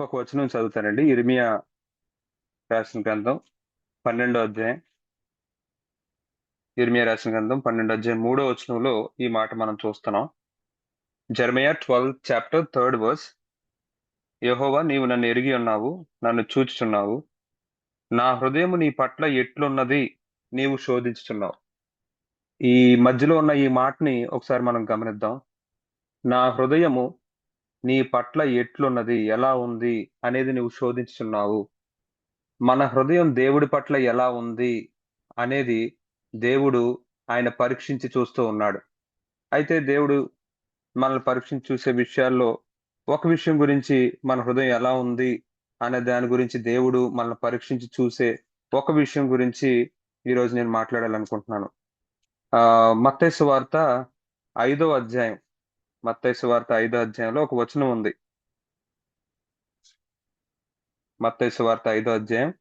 ఒక వచనం చదువుతానండి. ఇర్మియా రాసిన గ్రంథం పన్నెండో అధ్యాయం. ఇర్మియా రాసిన గ్రంథం పన్నెండో అధ్యాయం మూడో వచనంలో ఈ మాట మనం చూస్తున్నాం. Jeremiah twelve chapter third verse. యహోవా నీవు నన్ను ఎరిగి ఉన్నావు నన్ను చూచుచున్నావు. నా హృదయము నీ పట్ల ఎట్లున్నది నీవు శోధించుచున్నావు. ఈ మధ్యలో ఉన్న ఈ మాటని ఒకసారి మనం గమనిద్దాం. నా హృదయము నీ పట్ల ఎట్లున్నది? ఎలా ఉంది? అనేది నువ్వు శోధించుచున్నావు. మన హృదయం దేవుడి పట్ల ఎలా ఉంది? అనేది దేవుడు ఆయన పరీక్షించి చూస్తూ ఉన్నాడు. అయితే దేవుడు మనల్ని పరీక్షించి చూసే విషయాల్లో ఒక విషయం గురించి మన హృదయం ఎలా ఉంది? అనే దాని గురించి దేవుడు మనల్ని పరీక్షించి చూసే ఒక విషయం గురించి ఈరోజు నేను మాట్లాడాలనుకుంటున్నాను. ఆ వార్త ఐదో అధ్యాయం. మత్తైసు వార్త ఐదో అధ్యాయంలో ఒక వచనం ఉంది. మత్తైసు వార్త ఐదో అధ్యాయం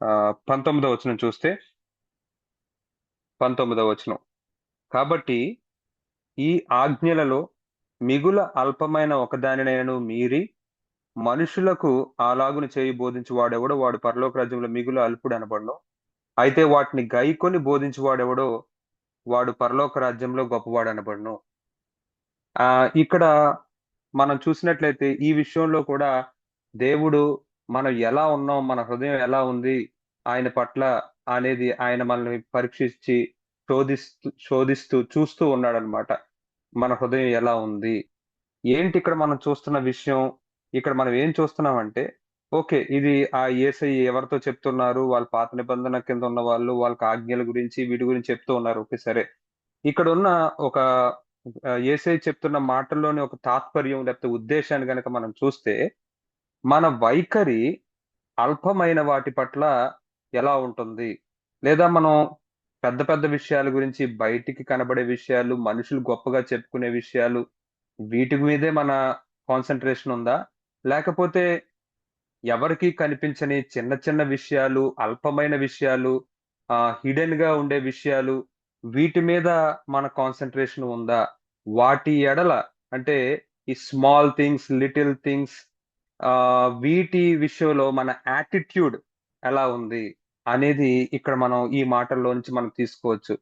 ఆ పంతొమ్మిదో వచనం చూస్తే పంతొమ్మిదో వచనం. కాబట్టి ఈ ఆజ్ఞలలో మిగుల అల్పమైన ఒకదానినైనను మీరి మనుషులకు అలాగును చేయి బోధించి వాడెవడో వాడు పరలోక రాజ్యంలో మిగులు అల్పుడు అనబడను. అయితే వాటిని గైకొని బోధించి వాడెవడో వాడు పరలోక రాజ్యంలో గొప్పవాడు అనబడను ఆ ఇక్కడ మనం చూసినట్లయితే ఈ విషయంలో కూడా దేవుడు మనం ఎలా ఉన్నాం మన హృదయం ఎలా ఉంది ఆయన పట్ల అనేది ఆయన మనల్ని పరీక్షించి శోధిస్తూ శోధిస్తూ చూస్తూ ఉన్నాడనమాట. మన హృదయం ఎలా ఉంది? ఏంటి ఇక్కడ మనం చూస్తున్న విషయం? ఇక్కడ మనం ఏం చూస్తున్నామంటే ఓకే ఇది ఆ ఏసై ఎవరితో చెప్తున్నారు? వాళ్ళ పాత నిబంధన కింద ఉన్న వాళ్ళు వాళ్ళకి ఆజ్ఞల గురించి వీటి గురించి చెప్తూ ఉన్నారు. ఓకే సరే. ఇక్కడ ఉన్న ఒక ఏసై చెప్తున్న మాటల్లోని ఒక తాత్పర్యం లేకపోతే ఉద్దేశాన్ని కనుక మనం చూస్తే మన వైఖరి అల్పమైన వాటి పట్ల ఎలా ఉంటుంది? లేదా మనం పెద్ద పెద్ద విషయాల గురించి బయటికి కనబడే విషయాలు మనుషులు గొప్పగా చెప్పుకునే విషయాలు వీటి మీదే మన కాన్సన్ట్రేషన్ ఉందా? లేకపోతే ఎవరికి కనిపించని చిన్న చిన్న విషయాలు అల్పమైన విషయాలు హిడెన్గా ఉండే విషయాలు వీటి మీద మన కాన్సన్ట్రేషన్ ఉందా? వాటి ఎడల అంటే ఈ స్మాల్ థింగ్స్ లిటిల్ థింగ్స్ వీటి విషయంలో మన యాటిట్యూడ్ ఎలా ఉంది అనేది ఇక్కడ మనం ఈ మాటల్లో నుంచి మనం తీసుకోవచ్చు.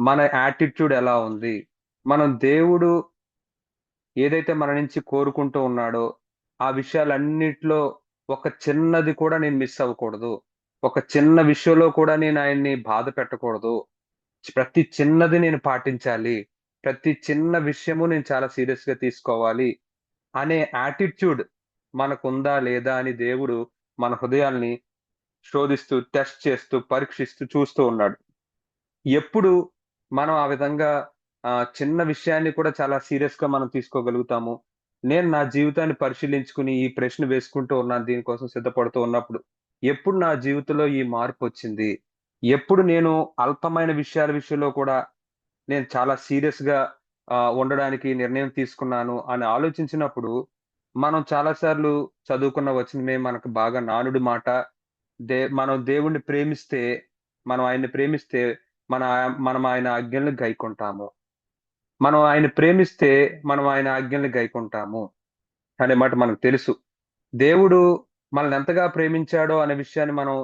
మన యాటిట్యూడ్ ఎలా ఉంది? మనం దేవుడు ఏదైతే మన నుంచి కోరుకుంటూ ఉన్నాడో ఆ విషయాలన్నిట్లో ఒక చిన్నది కూడా నేను మిస్ అవ్వకూడదు. ఒక చిన్న విషయంలో కూడా నేను ఆయన్ని బాధ పెట్టకూడదు. ప్రతి చిన్నది నేను పాటించాలి. ప్రతి చిన్న విషయము నేను చాలా సీరియస్గా తీసుకోవాలి అనే యాటిట్యూడ్ మనకుందా లేదా అని దేవుడు మన హృదయాల్ని శోధిస్తూ టెస్ట్ చేస్తూ పరీక్షిస్తూ చూస్తూ ఉన్నాడు. ఎప్పుడు మనం ఆ విధంగా చిన్న విషయాన్ని కూడా చాలా సీరియస్గా మనం తీసుకోగలుగుతాము? నేను నా జీవితాన్ని పరిశీలించుకుని ఈ ప్రశ్న వేసుకుంటూ ఉన్నాను దీనికోసం సిద్ధపడుతూ ఉన్నప్పుడు. ఎప్పుడు నా జీవితంలో ఈ మార్పు వచ్చింది? ఎప్పుడు నేను అల్పమైన విషయాల విషయంలో కూడా నేను చాలా సీరియస్గా ఉండడానికి నిర్ణయం తీసుకున్నాను అని ఆలోచించినప్పుడు మనం చాలాసార్లు చదువుకున్న వచనమే మనకు బాగా నానుడి మాట. దే మనం దేవుణ్ణి ప్రేమిస్తే మనం ఆయన్ని ప్రేమిస్తే మన మనం ఆయన ఆజ్ఞల్ని గైకుంటాము. మనం ఆయన ప్రేమిస్తే మనం ఆయన ఆజ్ఞల్ని గైకుంటాము అనే మాట మనకు తెలుసు. దేవుడు మనల్ని ఎంతగా ప్రేమించాడో అనే విషయాన్ని మనం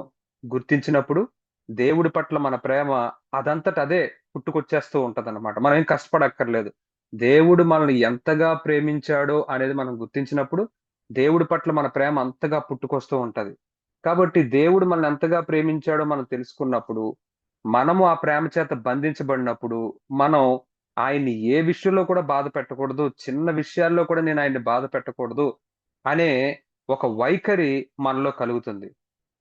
గుర్తించినప్పుడు దేవుడి పట్ల మన ప్రేమ అదంతట అదే. పుట్టుకొచ్చేస్తూ ఉంటది అనమాట మనం ఏం కష్టపడక్కర్లేదు. దేవుడు మనల్ని ఎంతగా ప్రేమించాడో అనేది మనం గుర్తించినప్పుడు దేవుడి పట్ల మన ప్రేమ అంతగా పుట్టుకొస్తూ ఉంటది. కాబట్టి దేవుడు మనల్ని ఎంతగా ప్రేమించాడో మనం తెలుసుకున్నప్పుడు మనము ఆ ప్రేమ చేత బంధించబడినప్పుడు మనం ఆయన్ని ఏ విషయంలో కూడా బాధ పెట్టకూడదు చిన్న విషయాల్లో కూడా నేను ఆయన్ని బాధ పెట్టకూడదు అనే ఒక వైఖరి మనలో కలుగుతుంది.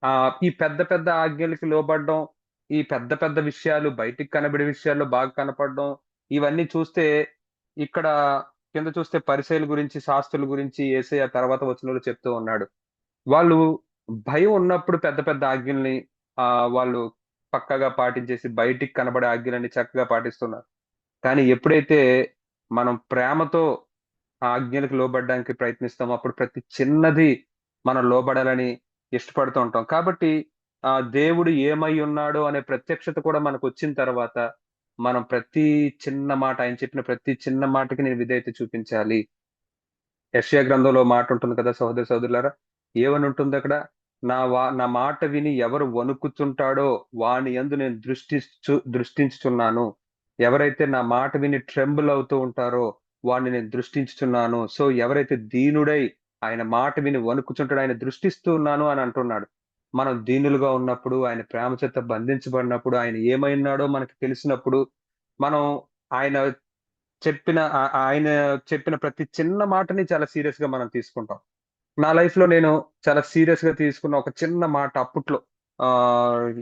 ఆ ఈ పెద్ద పెద్ద ఆజ్ఞలకి లోబడడం ఈ పెద్ద పెద్ద విషయాలు బయటికి కనబడే విషయాల్లో బాగా కనపడడం ఇవన్నీ చూస్తే ఇక్కడ కింద చూస్తే పరిశైల గురించి శాస్త్రుల గురించి ఏసయ్య తర్వాత వచ్చిన చెప్తూ ఉన్నాడు. వాళ్ళు భయం ఉన్నప్పుడు పెద్ద పెద్ద ఆజ్ఞల్ని ఆ వాళ్ళు పక్కగా పాటించేసి బయటికి కనబడే ఆజ్ఞలన్నీ చక్కగా పాటిస్తున్నారు. కానీ ఎప్పుడైతే మనం ప్రేమతో ఆ ఆజ్ఞలకు లోబడడానికి ప్రయత్నిస్తామో అప్పుడు ప్రతి చిన్నది మనం లోబడాలని ఇష్టపడుతూ ఉంటాం. కాబట్టి ఆ దేవుడు ఏమై ఉన్నాడో అనే ప్రత్యక్షత కూడా మనకు వచ్చిన తర్వాత మనం ప్రతి చిన్న మాట ఆయన చెప్పిన ప్రతి చిన్న మాటకి నేను విధేయత చూపించాలి. యశ్యా గ్రంథంలో మాట ఉంటుంది కదా సహోదరి సహోదరులారా? ఏమని ఉంటుంది అక్కడ? నా వా నా మాట విని ఎవరు వణుకుతుంటాడో వాని ఎందు నేను దృష్టించు దృష్టించుచున్నాను. ఎవరైతే నా మాట విని ట్రెంబుల్ అవుతూ ఉంటారో వాడిని నేను దృష్టించుచున్నాను. సో ఎవరైతే దీనుడై ఆయన మాట విని వణుకుచుంటాడో ఆయన దృష్టిస్తూ ఉన్నాను అని అంటున్నాడు. మనం దీనులుగా ఉన్నప్పుడు ఆయన ప్రేమ చేత బంధించబడినప్పుడు ఆయన ఏమైనాడో మనకి తెలిసినప్పుడు మనం ఆయన చెప్పిన ఆయన చెప్పిన ప్రతి చిన్న మాటని చాలా సీరియస్గా మనం తీసుకుంటాం. నా లైఫ్లో నేను చాలా సీరియస్గా తీసుకున్న ఒక చిన్న మాట అప్పట్లో ఆ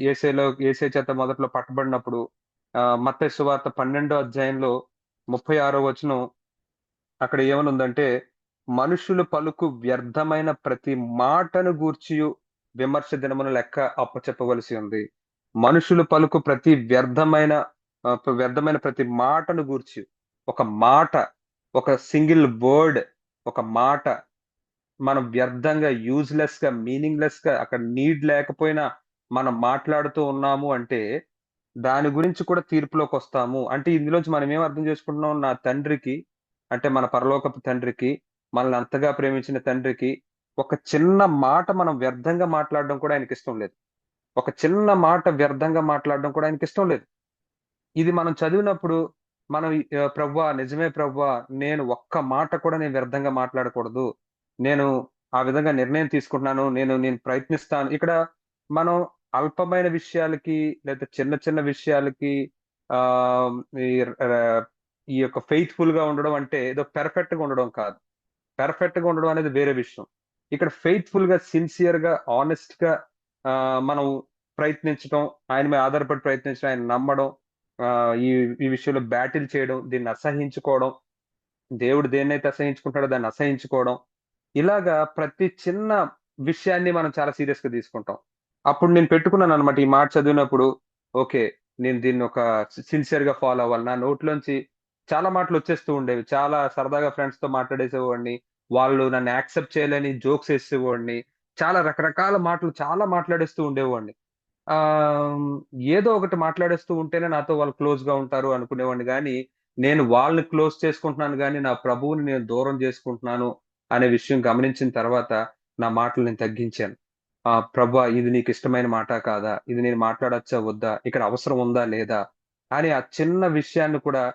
ఏసేలో ఏసే చేత మొదట్లో పట్టబడినప్పుడు ఆ మత్త సువార్త పన్నెండో అధ్యాయంలో ముప్పై ఆరో వచనం అక్కడ ఏమనుందంటే మనుషులు పలుకు వ్యర్థమైన ప్రతి మాటను గూర్చియు విమర్శ దినమున లెక్క అప్పచెప్పవలసి ఉంది. మనుషులు పలుకు ప్రతి వ్యర్థమైన వ్యర్థమైన ప్రతి మాటను గూర్చి ఒక మాట ఒక సింగిల్ వర్డ్ ఒక మాట మనం వ్యర్థంగా యూజ్లెస్గా మీనింగ్లెస్గా అక్కడ నీడ్ లేకపోయినా మనం మాట్లాడుతూ ఉన్నాము అంటే దాని గురించి కూడా తీర్పులోకి వస్తాము. అంటే ఇందులోంచి మనం ఏం అర్థం చేసుకుంటున్నాం? నా తండ్రికి అంటే మన పరలోకపు తండ్రికి మనల్ని అంతగా ప్రేమించిన తండ్రికి ఒక చిన్న మాట మనం వ్యర్థంగా మాట్లాడడం కూడా ఆయనకి ఇష్టం లేదు. ఒక చిన్న మాట వ్యర్థంగా మాట్లాడడం కూడా ఆయనకి ఇష్టం లేదు. ఇది మనం చదివినప్పుడు మనం ప్రవ్వా నిజమే ప్రవ్వా నేను ఒక్క మాట కూడా నేను వ్యర్థంగా మాట్లాడకూడదు. నేను ఆ విధంగా నిర్ణయం తీసుకుంటున్నాను నేను నేను ప్రయత్నిస్తాను. ఇక్కడ మనం అల్పమైన విషయాలకి లేదా చిన్న చిన్న విషయాలకి ఆ ఈ ఆ, ఈ యొక్క ఫెయిత్ఫుల్గా ఉండడం అంటే ఏదో పెర్ఫెక్ట్గా ఉండడం కాదు. పెర్ఫెక్ట్గా ఉండడం అనేది వేరే విషయం. ఇక్కడ ఫెయిత్ఫుల్గా సిన్సియర్గా ఆనెస్ట్గా ఆ, మనం ప్రయత్నించడం ఆయన మీద ఆధారపడి ప్రయత్నించడం ఆయన నమ్మడం ఈ ఈ విషయంలో బ్యాటిల్ చేయడం దీన్ని అసహించుకోవడం దేవుడు దేన్నైతే అసహించుకుంటాడో దాన్ని అసహించుకోవడం ఇలాగా ప్రతి చిన్న విషయాన్ని మనం చాలా సీరియస్గా తీసుకుంటాం. అప్పుడు నేను పెట్టుకున్నాను అనమాట ఈ మాట చదివినప్పుడు ఓకే నేను దీన్ని ఒక సిన్సియర్గా ఫాలో అవ్వాలి. నా నోట్లోంచి చాలా మాటలు వచ్చేస్తూ ఉండేవి. చాలా సరదాగా ఫ్రెండ్స్తో మాట్లాడేసేవాడిని. వాళ్ళు నన్ను యాక్సెప్ట్ చేయలేని జోక్స్ వేసేవాడిని. చాలా రకరకాల మాటలు చాలా మాట్లాడేస్తూ ఉండేవాడిని. ఆ ఏదో ఒకటి మాట్లాడేస్తూ ఉంటేనే నాతో వాళ్ళు క్లోజ్గా ఉంటారు అనుకునేవాడిని. కానీ నేను వాళ్ళని క్లోజ్ చేసుకుంటున్నాను కానీ నా ప్రభువుని నేను దూరం చేసుకుంటున్నాను అనే విషయం గమనించిన తర్వాత నా మాటలు నేను తగ్గించాను. ఆ ప్రభా ఇది నీకు ఇష్టమైన మాట కాదా? ఇది నేను మాట్లాడచ్చా? వద్దా? ఇక్కడ అవసరం ఉందా? లేదా? అని ఆ చిన్న విషయాన్ని కూడా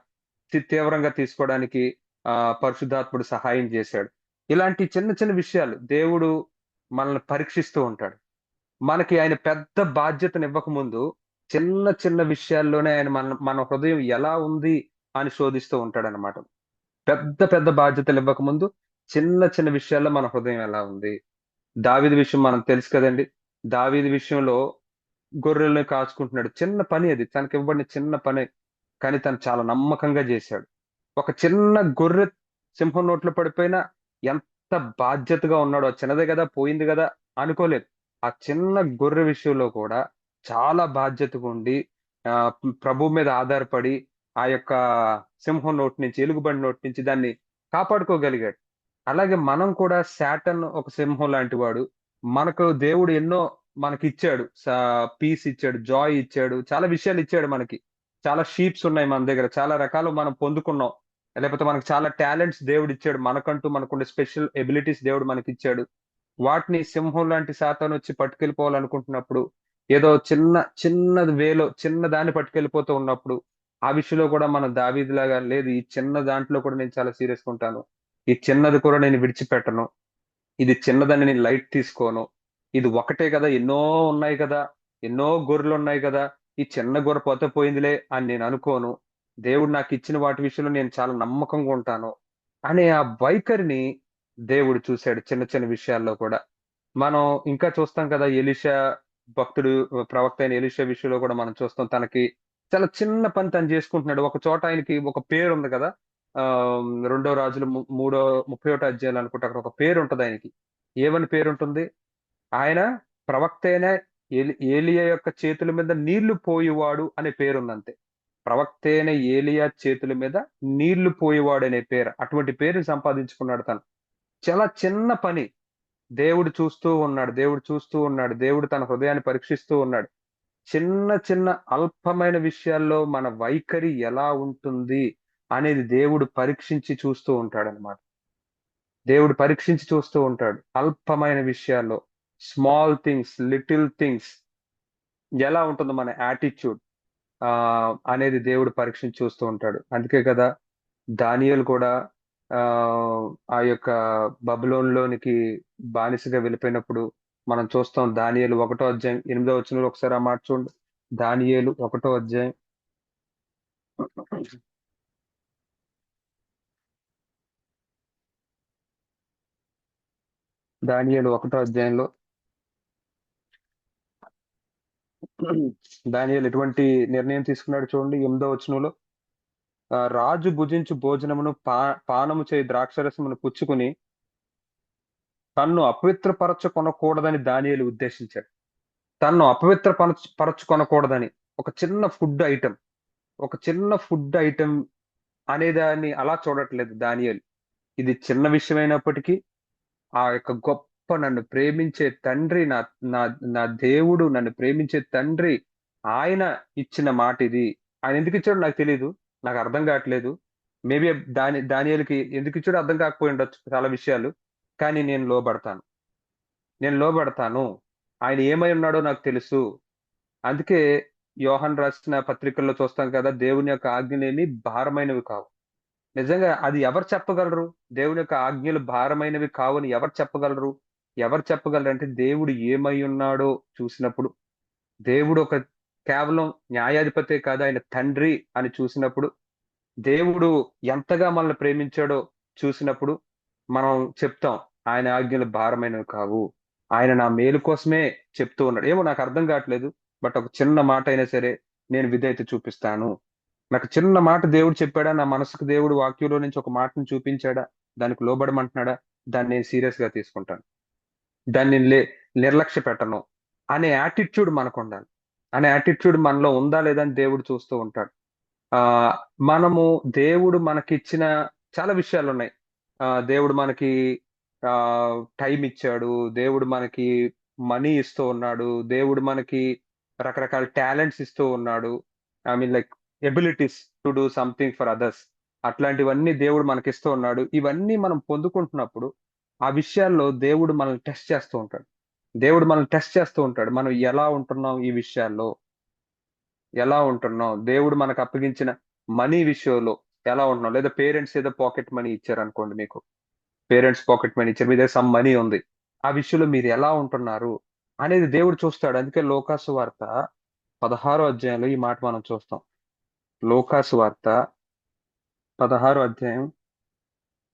తీవ్రంగా తీసుకోవడానికి ఆ పరిశుద్ధాత్ముడు సహాయం చేశాడు. ఇలాంటి చిన్న చిన్న విషయాలు దేవుడు మనల్ని పరీక్షిస్తూ ఉంటాడు. మనకి ఆయన పెద్ద బాధ్యతను ఇవ్వకముందు చిన్న చిన్న విషయాల్లోనే ఆయన మన మన హృదయం ఎలా ఉంది అని శోధిస్తూ ఉంటాడు అనమాట పెద్ద పెద్ద బాధ్యతలు ఇవ్వకముందు చిన్న చిన్న విషయాల్లో మన హృదయం ఎలా ఉంది? దావిది విషయం మనం తెలుసు కదండి. దావిది విషయంలో గొర్రెల్ని కాచుకుంటున్నాడు. చిన్న పని అది. తనకి ఇవ్వబడిన చిన్న పని. కానీ తను చాలా నమ్మకంగా చేశాడు. ఒక చిన్న గొర్రె సింహం నోట్లో పడిపోయినా ఎంత బాధ్యతగా ఉన్నాడో చిన్నదే కదా పోయింది కదా అనుకోలేదు. ఆ చిన్న గొర్రె విషయంలో కూడా చాలా బాధ్యతగా ఉండి ఆ ప్రభు మీద ఆధారపడి ఆ యొక్క సింహం నోటి నుంచి ఎలుగుబంటి నోటి నుంచి దాన్ని కాపాడుకోగలిగాడు. అలాగే మనం కూడా శాటన్ ఒక సింహం లాంటి వాడు. మనకు దేవుడు ఎన్నో మనకి ఇచ్చాడు. పీస్ ఇచ్చాడు జాయ్ ఇచ్చాడు చాలా విషయాలు ఇచ్చాడు మనకి. చాలా షీప్స్ ఉన్నాయి మన దగ్గర చాలా రకాలు మనం పొందుకున్నాం. లేకపోతే మనకు చాలా టాలెంట్స్ దేవుడు ఇచ్చాడు. మనకంటూ మనకుండే స్పెషల్ ఎబిలిటీస్ దేవుడు మనకి ఇచ్చాడు వాటిని సింహం లాంటి శాతం వచ్చి పట్టుకెళ్ళిపోవాలనుకుంటున్నప్పుడు ఏదో చిన్న చిన్న వేలో చిన్న దాన్ని పట్టుకెళ్ళిపోతూ ఉన్నప్పుడు ఆ విషయంలో కూడా మనం దావీదిలాగా లేదు ఈ చిన్న దాంట్లో కూడా నేను చాలా సీరియస్ ఉంటాను. ఈ చిన్నది కూడా నేను విడిచిపెట్టను. ఇది చిన్నదని నేను లైట్ తీసుకోను. ఇది ఒకటే కదా ఎన్నో ఉన్నాయి కదా ఎన్నో గొర్రెలు ఉన్నాయి కదా ఈ చిన్న గొర్రె పోతే పోయిందిలే అని నేను అనుకోను. దేవుడు నాకు ఇచ్చిన వాటి విషయంలో నేను చాలా నమ్మకంగా ఉంటాను అనే ఆ వైఖరిని దేవుడు చూశాడు చిన్న చిన్న విషయాల్లో కూడా. మనం ఇంకా చూస్తాం కదా ఎలిషా భక్తుడు ప్రవక్త అయిన ఎలిషా విషయంలో కూడా మనం చూస్తాం. తనకి చాలా చిన్న పని తను చేసుకుంటున్నాడు. ఒక చోట ఆయనకి ఒక పేరు ఉంది కదా ఆ రెండో రాజులు మూడో ముప్పై ఒకటో అధ్యాయులు అనుకుంటే అక్కడ ఒక పేరు ఉంటది ఆయనకి. ఏమని పేరు ఉంటుంది? ఆయన ప్రవక్త అయిన ఏలి- ఏలియా యొక్క చేతుల మీద నీళ్ళు పోయేవాడు అనే పేరు ప్రవక్తైన ఏలియా చేతుల మీద నీళ్ళు పోయేవాడు అనే పేరు. అటువంటి పేరు సంపాదించుకున్నాడు తను. చాలా చిన్న పని. దేవుడు చూస్తూ ఉన్నాడు దేవుడు చూస్తూ ఉన్నాడు దేవుడు తన హృదయాన్ని పరీక్షిస్తూ ఉన్నాడు. చిన్న చిన్న అల్పమైన విషయాల్లో మన వైఖరి ఎలా ఉంటుంది అనేది దేవుడు పరీక్షించి చూస్తూ ఉంటాడు అనమాట దేవుడు పరీక్షించి చూస్తూ ఉంటాడు అల్పమైన విషయాల్లో. స్మాల్ థింగ్స్ లిటిల్ థింగ్స్ ఎలా ఉంటుందో మన యాటిట్యూడ్. అనేది దేవుడు పరీక్షించి చూస్తూ ఉంటాడు. అందుకే కదా దానియలు కూడా ఆ ఆ యొక్క బబులోన్లోనికి బానిసగా వెళ్ళిపోయినప్పుడు మనం చూస్తాం దానియలు ఒకటో అధ్యాయం ఎనిమిదో వచ్చిన ఒకసారి ఆ మాట చూడండి. దానియేలు ఒకటో అధ్యాయం. దానియేలు ఒకటో అధ్యాయంలో దానియేలు ఎటువంటి నిర్ణయం తీసుకున్నాడు చూడండి ఎనిమిదో వచనంలో. రాజు భుజించు భోజనమును పా పానము చేయి ద్రాక్షరసమును పుచ్చుకుని తన్ను అపవిత్రపరచుకొనకూడదని దానియేలు ఉద్దేశించాడు తన్ను అపవిత్ర పరచుకొనకూడదని ఒక చిన్న ఫుడ్ ఐటమ్ ఒక చిన్న ఫుడ్ ఐటమ్ అనేదాన్ని అలా చూడట్లేదు దానియాలు. ఇది చిన్న విషయమైనప్పటికీ ఆ యొక్క గొప్ప నన్ను ప్రేమించే తండ్రి నా నా నా దేవుడు నన్ను ప్రేమించే తండ్రి ఆయన ఇచ్చిన మాట ఇది. ఆయన ఎందుకు ఇచ్చాడో నాకు తెలియదు నాకు అర్థం కావట్లేదు. మేబీ దాని దానియలకి ఎందుకు ఇచ్చాడో అర్థం కాకపోయి ఉండొచ్చు చాలా విషయాలు కానీ నేను లోబడతాను. నేను లోబడతాను. ఆయన ఏమై ఉన్నాడో నాకు తెలుసు. అందుకే యోహన్ రాసిన పత్రికల్లో చూస్తాం కదా దేవుని యొక్క ఆజ్ఞలేమి భారమైనవి కావు. నిజంగా అది ఎవరు చెప్పగలరు? దేవుని యొక్క ఆజ్ఞలు భారమైనవి కావని ఎవరు చెప్పగలరు? ఎవరు చెప్పగలరంటే దేవుడు ఏమై ఉన్నాడో చూసినప్పుడు దేవుడు ఒక కేవలం న్యాయాధిపతే కాదు ఆయన తండ్రి అని చూసినప్పుడు దేవుడు ఎంతగా మనల్ని ప్రేమించాడో చూసినప్పుడు మనం చెప్తాం ఆయన ఆజ్ఞలు భారమైనవి కావు ఆయన నా మేలు కోసమే చెప్తూ ఉన్నాడు. ఏమో నాకు అర్థం కావట్లేదు బట్ ఒక చిన్న మాట అయినా సరే నేను విధేయత చూపిస్తాను. నాకు చిన్న మాట దేవుడు చెప్పాడా నా మనసుకు దేవుడు వాక్యంలో నుంచి ఒక మాటను చూపించాడా దానికి లోబడమంటున్నాడా దాన్ని నేను సీరియస్గా తీసుకుంటాను. దాన్ని లే నిర్లక్ష్య పెట్టను. అనే యాటిట్యూడ్ మనకు ఉండాలి అనే యాటిట్యూడ్ మనలో ఉందా లేదా అని దేవుడు చూస్తూ ఉంటాడు. ఆ మనము దేవుడు మనకిచ్చిన చాలా విషయాలు ఉన్నాయి ఆ దేవుడు మనకి ఆ టైం ఇచ్చాడు. దేవుడు మనకి మనీ ఇస్తూ ఉన్నాడు. దేవుడు మనకి రకరకాల టాలెంట్స్ ఇస్తూ ఉన్నాడు. I mean like abilities to do something for others అట్లాంటివన్నీ దేవుడు మనకి ఇస్తూ ఉన్నాడు. ఇవన్నీ మనం పొందుకుంటున్నప్పుడు ఆ విషయాల్లో దేవుడు మనల్ని టెస్ట్ చేస్తూ ఉంటాడు. దేవుడు మనల్ని టెస్ట్ చేస్తూ ఉంటాడు. మనం ఎలా ఉంటున్నాం ఈ విషయాల్లో? ఎలా ఉంటున్నాం? దేవుడు మనకు అప్పగించిన మనీ విషయంలో ఎలా ఉంటున్నాం? లేదా పేరెంట్స్ ఏదో పాకెట్ మనీ ఇచ్చారు అనుకోండి మీకు. పేరెంట్స్ పాకెట్ మనీ ఇచ్చారు. మీ దగ్గర సమ్ మనీ ఉంది. ఆ విషయంలో మీరు ఎలా ఉంటున్నారు అనేది దేవుడు చూస్తాడు. అందుకే లోకాసు వార్త పదహారో అధ్యాయంలో ఈ మాట మనం చూస్తాం. లోకాసు వార్త పదహారో అధ్యాయం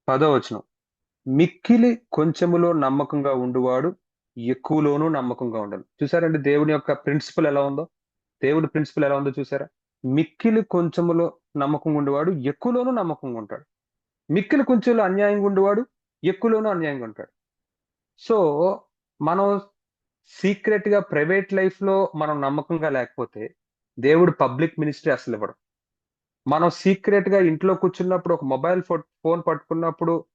పదో వచనం. మిక్కిలి కొంచెములో నమ్మకంగా ఉండువాడు ఎక్కువలోనూ నమ్మకంగా ఉండాలి చూసారండి దేవుని యొక్క ప్రిన్సిపల్ ఎలా ఉందో? దేవుడి ప్రిన్సిపల్ ఎలా ఉందో చూసారా? మిక్కిలి కొంచెములో నమ్మకంగా ఉండేవాడు ఎక్కువలోనూ నమ్మకంగా ఉంటాడు. మిక్కిలి కొంచెంలో అన్యాయంగా ఉండేవాడు ఎక్కువలోనూ అన్యాయంగా ఉంటాడు. సో మనం సీక్రెట్గా ప్రైవేట్ లైఫ్లో మనం నమ్మకంగా లేకపోతే దేవుడు పబ్లిక్ మినిస్ట్రీ అసలు ఇవ్వడం. మనం సీక్రెట్గా ఇంట్లో కూర్చున్నప్పుడు ఒక మొబైల్ ఫోన్ పట్టుకున్నప్పుడు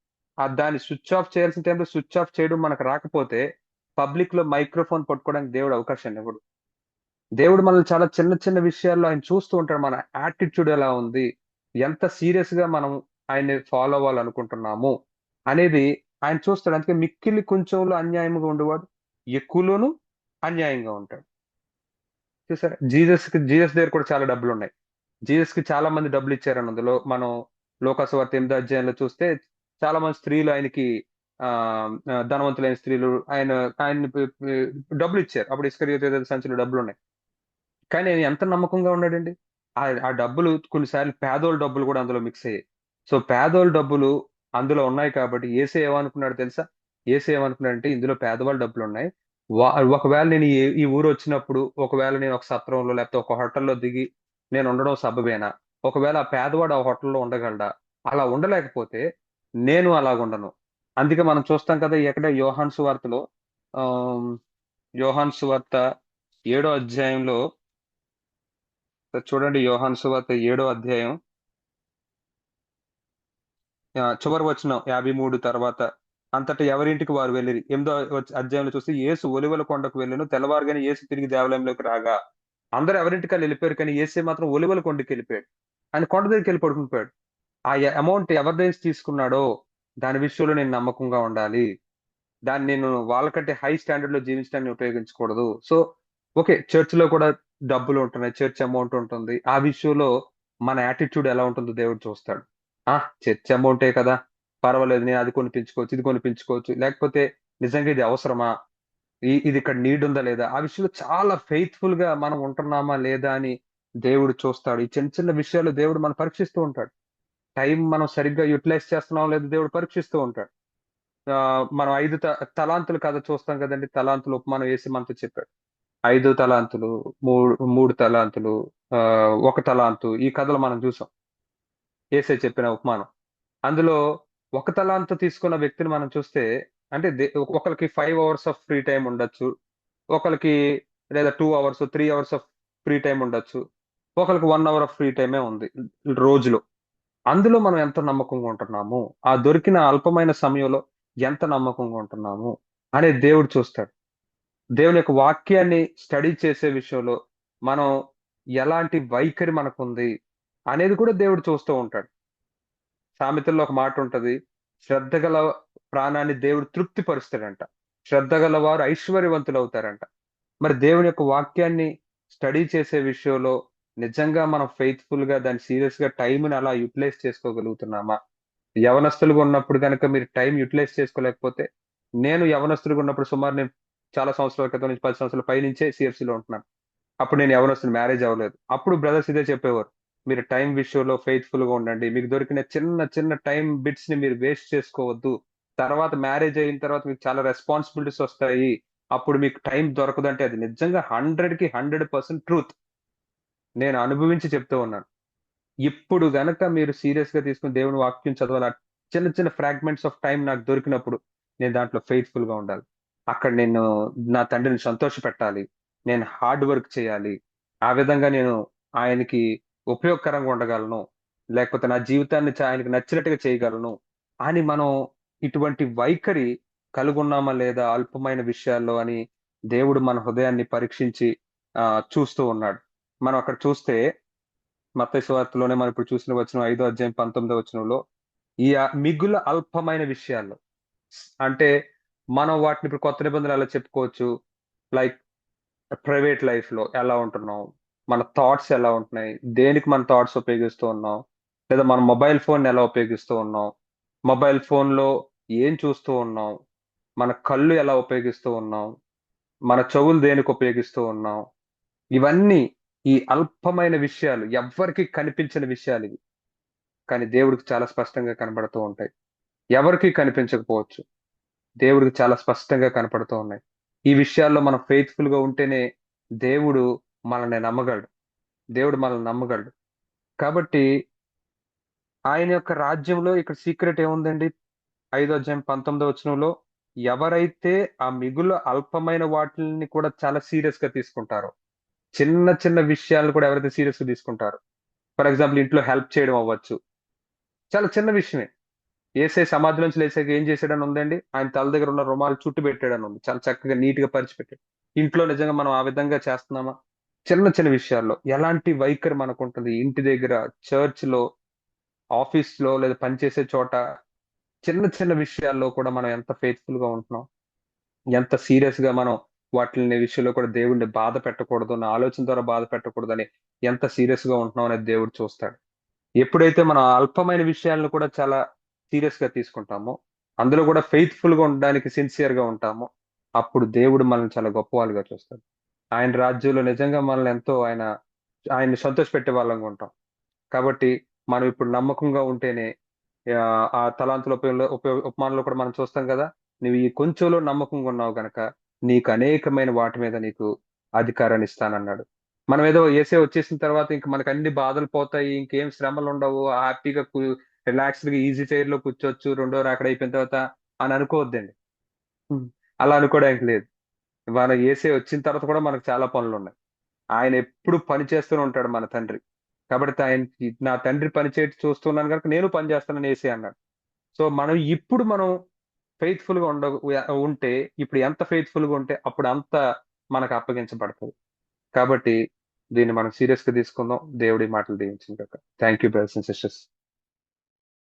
దాన్ని స్విచ్ ఆఫ్ చేయాల్సిన టైంలో స్విచ్ ఆఫ్ చేయడం మనకు రాకపోతే పబ్లిక్లో మైక్రోఫోన్ పట్టుకోవడానికి దేవుడు అవకాశం ఇవ్వడు. దేవుడు మనల్ని చాలా చిన్న చిన్న విషయాల్లో ఆయన చూస్తూ ఉంటాడు. మన యాటిట్యూడ్ ఎలా ఉంది? ఎంత సీరియస్గా మనం ఆయన్ని ఫాలో అవ్వాలనుకుంటున్నాము? అనేది ఆయన చూస్తాడు. అందుకే మిక్కిలి కొంచెంలో అన్యాయంగా ఉండేవాడు. ఎక్కువలోనూ అన్యాయంగా ఉంటాడు. చూసారా? జీసస్కి జీజస్ దగ్గర కూడా చాలా డబ్బులు ఉన్నాయి జీజస్కి చాలా మంది డబ్బులు ఇచ్చారని అందులో మనం లోకాసువార్త ఎనిమిది అధ్యాయంలో చూస్తే చాలా మంది స్త్రీలు ఆయనకి ఆ ధనవంతులైన స్త్రీలు ఆయన ఆయన డబ్బులు ఇచ్చారు. అప్పుడు ఇసుక సంచులు డబ్బులు ఉన్నాయి. కానీ ఆయన ఎంత నమ్మకంగా ఉన్నాడండి? ఆ ఆ డబ్బులు కొన్నిసార్లు పేదోళ్ళ డబ్బులు కూడా అందులో మిక్స్ అయ్యాయి. సో పేదోళ్ళ డబ్బులు అందులో ఉన్నాయి కాబట్టి ఏసే ఏమనుకున్నాడు తెలుసా? ఏసే ఏమనుకున్నాడంటే ఇందులో పేదవాళ్ళ డబ్బులు ఉన్నాయి. ఒకవేళ నేను ఈ ఊరు వచ్చినప్పుడు ఒకవేళ నేను ఒక సత్రంలో లేకపోతే ఒక హోటల్లో దిగి నేను ఉండడం సబబేనా? ఒకవేళ ఆ పేదవాడు ఆ హోటల్లో ఉండగలడా? అలా ఉండలేకపోతే నేను అలాగుండను. అందుకే మనం చూస్తాం కదా ఎక్కడ యోహాన్ సువార్తలో యోహాన్సు యోహాన్ సువార్త ఏడో అధ్యాయంలో చూడండి యోహాన్ సువార్త ఏడో అధ్యాయం. చివరి వచ్చిన యాభై మూడు తర్వాత అంతటా ఎవరింటికి వారు వెళ్ళిరి? ఎనిమిదో అధ్యాయంలో చూస్తే ఏసు ఒలివల కొండకు వెళ్ళను తెల్లవారుగానే ఏసు తిరిగి దేవాలయంలోకి రాగా అందరూ ఎవరింటికి వెళ్ళిపోయారు కానీ ఏసే మాత్రం ఒలివల కొండకి వెళ్ళిపోయాడు. ఆయన కొండ దగ్గరికి వెళ్ళి పడుకునిపోయాడు ఆ అమౌంట్ ఎవరి దగ్గర తీసుకున్నాడో దాని విషయంలో నేను నమ్మకంగా ఉండాలి. దాన్ని నేను వాళ్ళకంటే హై స్టాండర్డ్లో జీవించడానికి ఉపయోగించకూడదు. సో ఓకే చర్చ్లో కూడా డబ్బులు ఉంటున్నాయి చర్చ్ అమౌంట్ ఉంటుంది. ఆ విషయంలో మన యాటిట్యూడ్ ఎలా ఉంటుందో దేవుడు చూస్తాడు. ఆ చర్చ్ అమౌంటే కదా పర్వాలేదు నేను అది కొనిపించుకోవచ్చు ఇది కొనిపించుకోవచ్చు. లేకపోతే నిజంగా ఇది అవసరమా? ఈ- ఇది ఇక్కడ నీడ్ ఉందా లేదా? ఆ విషయంలో చాలా ఫెయిత్ఫుల్గా మనం ఉంటున్నామా లేదా అని దేవుడు చూస్తాడు. ఈ చిన్న చిన్న విషయాలు దేవుడు మనం పరీక్షిస్తూ ఉంటాడు. టైం మనం సరిగ్గా యూటిలైజ్ చేస్తున్నాం లేదు దేవుడు పరీక్షిస్తూ ఉంటాడు. ఆ, మనం ఐదు త- తలాంతులు కథ చూస్తాం కదండి. తలాంతులు ఉపమానం వేసి మనతో చెప్పాడు. ఐదు తలాంతులు మూడు మూడు తలాంతులు ఆ, ఒక తలాంతు ఈ కథలు మనం చూసాం. ఏసే చెప్పిన ఉపమానం. అందులో ఒక తలాంతు తీసుకున్న వ్యక్తిని మనం చూస్తే అంటే దే- ఒకరికి five hours of free time ఉండొచ్చు. ఒకరికి లేదా two hours three hours of free time ఉండొచ్చు. ఒకరికి వన్ అవర్ ఆఫ్ ఫ్రీ టైమే ఉంది రోజులో. అందులో మనం ఎంత నమ్మకంగా ఉంటున్నాము? ఆ దొరికిన అల్పమైన సమయంలో ఎంత నమ్మకంగా ఉంటున్నాము? అనే దేవుడు చూస్తాడు. దేవుని యొక్క వాక్యాన్ని స్టడీ చేసే విషయంలో మనం ఎలాంటి వైఖరి మనకుంది అనేది కూడా దేవుడు చూస్తూ ఉంటాడు. సామెతల్లో ఒక మాట ఉంటుంది శ్రద్ధ గల ప్రాణాన్ని దేవుడు తృప్తిపరుస్తాడంట. శ్రద్ధ గల వారు ఐశ్వర్యవంతులు అవుతారంట మరి దేవుని యొక్క వాక్యాన్ని స్టడీ చేసే విషయంలో నిజంగా మనం ఫెయిత్ఫుల్గా దాన్ని సీరియస్గా టైంని అలా యూటిలైజ్ చేసుకోగలుగుతున్నామా? యవనస్తులుగా ఉన్నప్పుడు కనుక మీరు టైం యూటిలైజ్ చేసుకోలేకపోతే నేను యవనస్తులుగా ఉన్నప్పుడు సుమారు నేను చాలా సంవత్సరాల క్రితం నుంచి పది సంవత్సరాల పై నుంచే CFC లో ఉంటున్నాను. అప్పుడు నేను యవనస్తులు మ్యారేజ్ అవ్వలేదు. అప్పుడు బ్రదర్స్ ఇదే చెప్పేవారు మీరు టైం విషయంలో ఫెయిత్ఫుల్గా ఉండండి. మీకు దొరికిన చిన్న చిన్న టైం బిట్స్ని మీరు వేస్ట్ చేసుకోవద్దు. తర్వాత మ్యారేజ్ అయిన తర్వాత మీకు చాలా రెస్పాన్సిబిలిటీస్ వస్తాయి. అప్పుడు మీకు టైం దొరకదంటే అది నిజంగా హండ్రెడ్కి హండ్రెడ్ పర్సెంట్ ట్రూత్ నేను అనుభవించి చెప్తూ ఉన్నాను. ఇప్పుడు గనక మీరు సీరియస్గా తీసుకుని దేవుని వాక్యం చదవాలి చిన్న చిన్న ఫ్రాగ్మెంట్స్ ఆఫ్ టైం నాకు దొరికినప్పుడు నేను దాంట్లో ఫెయిత్ఫుల్గా ఉండాలి. అక్కడ నేను నా తండ్రిని సంతోష పెట్టాలి. నేను హార్డ్ వర్క్ చేయాలి. ఆ విధంగా నేను ఆయనకి ఉపయోగకరంగా ఉండగలను. లేకపోతే నా జీవితాన్ని చ- ఆయనకి నచ్చినట్టుగా చేయగలను అని మనం ఇటువంటి వైఖరి కలుగున్నామా లేదా అల్పమైన విషయాల్లో అని దేవుడు మన హృదయాన్ని పరీక్షించి ఆ చూస్తూ ఉన్నాడు. మనం అక్కడ చూస్తే మత్తయి మనం ఇప్పుడు చూసిన వచ్చిన ఐదో అధ్యాయం పంతొమ్మిదో వచనంలో ఈ మిగుల అల్పమైన విషయాల్లో అంటే మనం వాటిని ఇప్పుడు కొత్త నిబంధనలు అలా చెప్పుకోవచ్చు. లైక్ ప్రైవేట్ లైఫ్లో ఎలా ఉంటున్నాం? మన థాట్స్ ఎలా ఉంటున్నాయి? దేనికి మన థాట్స్ ఉపయోగిస్తూ ఉన్నాం? లేదా మన మొబైల్ ఫోన్ ఎలా ఉపయోగిస్తూ ఉన్నాం? మొబైల్ ఫోన్లో ఏం చూస్తూ ఉన్నాం? మన కళ్ళు ఎలా ఉపయోగిస్తూ ఉన్నాం? మన చెవులు దేనికి ఉపయోగిస్తూ ఉన్నాం? ఇవన్నీ ఈ అల్పమైన విషయాలు ఎవ్వరికి కనిపించని విషయాలు ఇవి. కానీ దేవుడికి చాలా స్పష్టంగా కనబడుతూ ఉంటాయి. ఎవరికి కనిపించకపోవచ్చు. దేవుడికి చాలా స్పష్టంగా కనపడుతూ ఉన్నాయి. ఈ విషయాల్లో మనం ఫెయిత్ఫుల్గా ఉంటేనే దేవుడు మనల్ని నమ్మగలడు. దేవుడు మనల్ని నమ్మగలడు. కాబట్టి ఆయన యొక్క రాజ్యంలో ఇక్కడ సీక్రెట్ ఏముందండి? ఐదో అధ్యాయం పంతొమ్మిదో వచనంలో ఎవరైతే ఆ మిగులు అల్పమైన వాటిని కూడా చాలా సీరియస్గా తీసుకుంటారో చిన్న చిన్న విషయాలను కూడా ఎవరైతే సీరియస్గా ఫర్ ఎగ్జాంపుల్ ఇంట్లో హెల్ప్ చేయడం అవ్వచ్చు. చాలా చిన్న విషయమే. ఏసే సమాధి నుంచి లేసాక ఏం చేశాడని ఉందండి? ఆయన తల దగ్గర ఉన్న రుమాలు చుట్టు పెట్టాడని ఉంది. చాలా చక్కగా నీట్గా పరిచిపెట్టాడు. ఇంట్లో నిజంగా మనం ఆ విధంగా చేస్తున్నామా? చిన్న చిన్న విషయాల్లో ఎలాంటి వైఖరి మనకు ఉంటుంది? ఇంటి దగ్గర చర్చ్లో ఆఫీస్లో లేదా పనిచేసే చోట చిన్న చిన్న విషయాల్లో కూడా మనం ఎంత ఫెయిత్ఫుల్గా ఉంటున్నాం? ఎంత సీరియస్గా మనం వాటిని విషయంలో కూడా దేవుడిని బాధ పెట్టకూడదు నా ఆలోచన ద్వారా బాధ పెట్టకూడదు అని ఎంత సీరియస్గా ఉంటున్నాం అనేది దేవుడు చూస్తాడు. ఎప్పుడైతే మనం అల్పమైన విషయాలను కూడా చాలా సీరియస్గా తీసుకుంటామో అందులో కూడా ఫెయిత్ఫుల్గా ఉండడానికి సిన్సియర్గా ఉంటామో అప్పుడు దేవుడు మనల్ని చాలా గొప్ప వాళ్ళుగా చూస్తాడు. ఆయన రాజ్యంలో నిజంగా మనల్ని ఎంతో ఆయన ఆయన్ని సంతోష పెట్టే వాళ్ళంగా ఉంటాం. కాబట్టి మనం ఇప్పుడు నమ్మకంగా ఉంటేనే ఆ, తలాంతుల ఉపయోగంలో ఉపయోగ ఉపమానంలో కూడా మనం చూస్తాం కదా నువ్వు ఈ కొంచెంలో నమ్మకంగా ఉన్నావు గనక నీకు అనేకమైన వాటి మీద నీకు అధికారాన్ని ఇస్తానన్నాడు మనం ఏదో ఏసే వచ్చేసిన తర్వాత ఇంక మనకు అన్ని బాధలు పోతాయి ఇంకేం శ్రమలు ఉండవు హ్యాపీగా రిలాక్స్డ్గా ఈజీ చైర్లో కూర్చోవచ్చు రెండో అక్కడ అయిపోయిన తర్వాత అని అనుకోవద్దండి. అలా అనుకోవడానికి లేదు. మన ఏసే వచ్చిన తర్వాత కూడా మనకు చాలా పనులు ఉన్నాయి ఆయన ఎప్పుడు పని చేస్తూనే ఉంటాడు మన తండ్రి. కాబట్టి ఆయనకి నా తండ్రి పని చేయటి చూస్తున్నాను కనుక నేను పని చేస్తానని ఏసే అన్నాడు. సో మనం ఇప్పుడు మనం ఫెయిత్ఫుల్గా ఉండ ఉంటే ఇప్పుడు ఎంత ఫెయిత్ఫుల్గా ఉంటే అప్పుడు అంత మనకు అప్పగించబడుతుంది. కాబట్టి దీన్ని మనం సీరియస్గా తీసుకుందాం. దేవుడి మాటలు దీవించిన thank you brothers and sisters